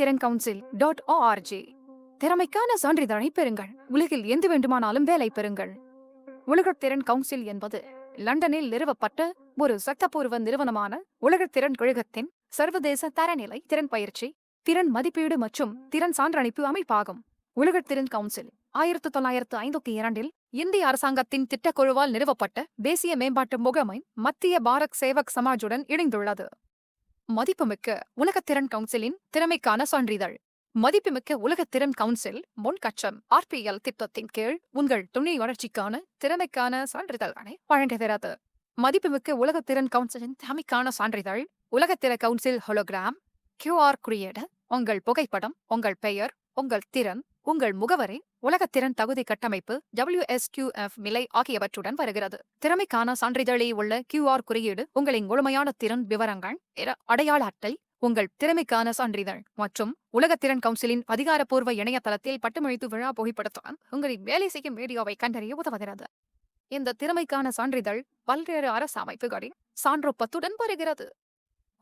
திறன் council dot O R G திறமைக்கான சான்றிதழை பெறுங்கள். உலகில் எந்து வேண்டுமானாலும் வேலை பெறுங்கள். உலகத்திறன் கவுன்சில் என்பது லண்டனில் நிறுவப்பட்ட ஒரு சட்டப்பூர்வ நிறுவனமான உலகத்திறன் கழகத்தின் சர்வதேச தரநிலை திறன் பயிற்சி திறன் மதிப்பீடு மற்றும் திறன் சான்றளிப்பு அமைப்பாகும். உலகத்திறன் கவுன்சில் ஆயிரத்து தொள்ளாயிரத்து ஐம்பத்தி இரண்டில் இந்திய அரசாங்கத்தின் திட்டக்குழுவால் நிறுவப்பட்ட தேசிய மேம்பாட்டு முகமை மத்திய பாரத் சேவக் சமாஜுடன் இணைந்துள்ளது. மதிப்புமிக்க உலகத்திறன் கவுன்சிலின் திறமைக்கான சான்றிதழ். மதிப்புமிக்க உலகத்திறன் கவுன்சில் முன்கச்சம் ஆர்பிஎல் திட்டத்தின் கீழ் உங்கள் துணை வளர்ச்சிக்கான திறமைக்கான சான்றிதழ்களை வழங்குகிறது. மதிப்புமிக்க உலகத்திறன் கவுன்சிலின் திறமைக்கான சான்றிதழ். உலகத்திற கவுன்சில் ஹொலோகிராம் கியூஆர் குறியீடு. உங்கள் புகைப்படம் உங்கள் பெயர் உங்கள் திறன் உங்கள் முகவரி உலகத்திறன் தகுதி கட்டமைப்பு WSQF நிலை ஆகியவற்றுடன் வருகிறது. திறமைக்கான சான்றிதழில் உள்ள கியூஆர் குறியீடு உங்களின் முழுமையான திறன் விவரங்கள் அடையாள அட்டை உங்கள் திறமைக்கான சான்றிதழ் மற்றும் உலகத்திறன் கவுன்சிலின் அதிகாரப்பூர்வ இணையதளத்தில் பட்டமளித்து விழா புகைப்படத்துடன் உங்களின் வேலை செய்யும் வீடியோவை கண்டறிய உதவுகிறது. இந்த திறமைக்கான சான்றிதழ் பல்வேறு அரசு அமைப்புகளின் சான்றொப்பத்துடன் வருகிறது.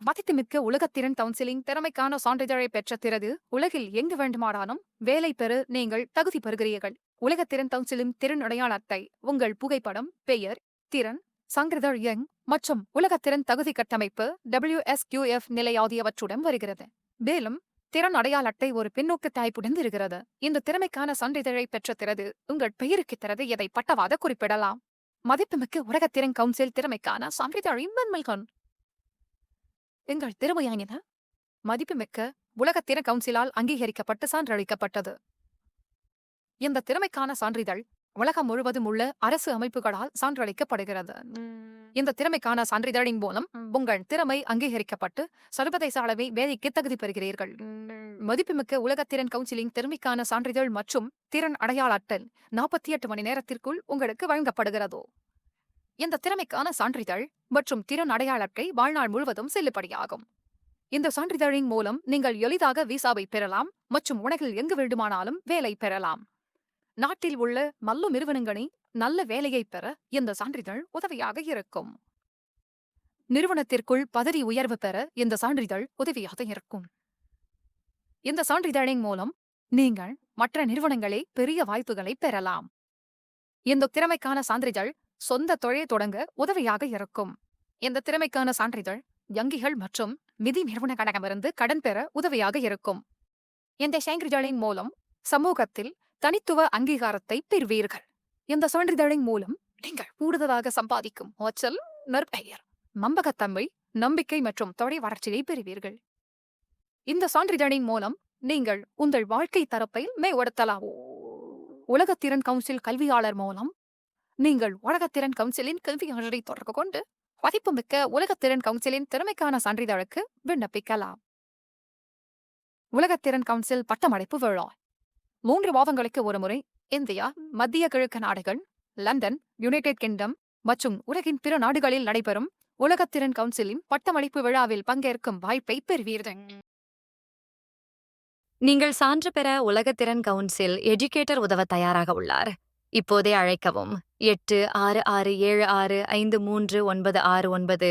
மதித்துமிக்க உலகத்திறன் கவுன்சிலிங் திறமைக்கான சான்றிதழை பெற்ற பிறகு உலகில் எங்கு வேண்டுமானாலும் வேலை பெற நீங்கள் தகுதி பெறுகிறீர்கள். உலகத்திறன் கவுன்சிலின் திறன் அடையாள அட்டை உங்கள் புகைப்படம் பெயர் திறன் சான்றிதழ் எங் மற்றும் உலகத்திறன் தகுதி கட்டமைப்பு டபிள்யூ WSQF நிலை ஆகியவற்றுடன் வருகிறது. மேலும் திறன் அடையாள அட்டை ஒரு பின்னோக்கு தாய்ப்புடன் இருக்கிறது இந்த திறமைக்கான சான்றிதழை பெற்ற பிறகு உங்கள் பெயருக்கு திறது எதை பட்டவாத குறிப்பிடலாம். மதிப்புமிக்க உலகத்திறன் கவுன்சில் திறமைக்கான சான்றிதழையும் நன்மைகள் எங்கள் திறமையானின மதிப்புமிக்க உலகத்திற கவுன்சிலால் அங்கீகரிக்கப்பட்டு சான்றளிக்கப்பட்டது. இந்த திறமைக்கான சான்றிதழ் உலகம் முழுவதும் உள்ள அரசு அமைப்புகளால் சான்றளிக்கப்படுகிறது. இந்த திறமைக்கான சான்றிதழின் மூலம் உங்கள் திறமை அங்கீகரிக்கப்பட்டு சர்வதேச அளவை வேலைக்கு தகுதி பெறுகிறீர்கள். மதிப்புமிக்க உலகத்திறன் கவுன்சிலின் திறமைக்கான சான்றிதழ் மற்றும் திறன் அடையாள அட்டல் நாற்பத்தி எட்டு மணி நேரத்திற்குள் உங்களுக்கு வழங்கப்படுகிறது இந்த திறமைக்கான சான்றிதழ் மற்றும் திறன் அடையாள அட்டை வாழ்நாள் முழுவதும் செல்லுபடியாகும். இந்த சான்றிதழின் மூலம் நீங்கள் எளிதாக விசாவை பெறலாம் மற்றும் உலகில் எங்கு வேண்டுமானாலும் வேலை பெறலாம். நாட்டில் உள்ள மல்லு நிறுவனங்களின் நல்ல வேலையை பெற இந்த சான்றிதழ் உதவியாக இருக்கும். நிறுவனத்திற்குள் பதவி உயர்வு பெற இந்த சான்றிதழ் உதவியாக இருக்கும். இந்த சான்றிதழின் மூலம் நீங்கள் மற்ற நிறுவனங்களே பெரிய வாய்ப்புகளை பெறலாம். இந்த திறமைக்கான சான்றிதழ் சொந்த தொழில் தொடங்க உதவியாக இருக்கும். இந்த திறமைக்கான சான்றிதழ் வங்கிகள் மற்றும் நிதி நிறுவனங்களிடமிருந்து கடன் பெற உதவியாக இருக்கும். இந்த சான்றிதழின் மூலம் சமூகத்தில் தனித்துவ அங்கீகாரத்தை பெறுவீர்கள். இந்த சான்றிதழின் மூலம் நீங்கள் கூடுதலாக சம்பாதிக்கும் ஓச்சல் நற்பெயர் நம்பகத்தன்மை நம்பிக்கை மற்றும் தொழில் வளர்ச்சியை பெறுவீர்கள். இந்த சான்றிதழின் மூலம் நீங்கள் உங்கள் வாழ்க்கை தரப்பை மேம்படுத்தலாம். உலகத்திறன் கவுன்சில் கல்வியாளர் மூலம் நீங்கள் உலகத்திறன் கவுன்சிலின் கல்வியாளரை தொடர்பு கொண்டு மதிப்புமிக்க உலகத்திறன் கவுன்சிலின் திறமைக்கான சான்றிதழுக்கு விண்ணப்பிக்கலாம். உலகத்திறன் கவுன்சில் பட்டமடைப்பு விழா. மூன்று மாதங்களுக்கு ஒருமுறை இந்தியா மத்திய கிழக்கு நாடுகள் லண்டன் யுனைடெட் கிங்டம் மற்றும் உலகின் பிற நாடுகளில் நடைபெறும் உலகத்திறன் கவுன்சிலின் பட்டமளிப்பு விழாவில் பங்கேற்கும் வாய்ப்பை பெறுவீர்கள். நீங்கள் சான்று பெற உலகத்திறன் கவுன்சில் எஜுகேட்டர் உதவ தயாராக உள்ளார். இப்போதே அழைக்கவும். எட்டு ஆறு ஆறு ஏழு ஆறு ஐந்து மூன்று ஒன்பது ஆறு ஒன்பது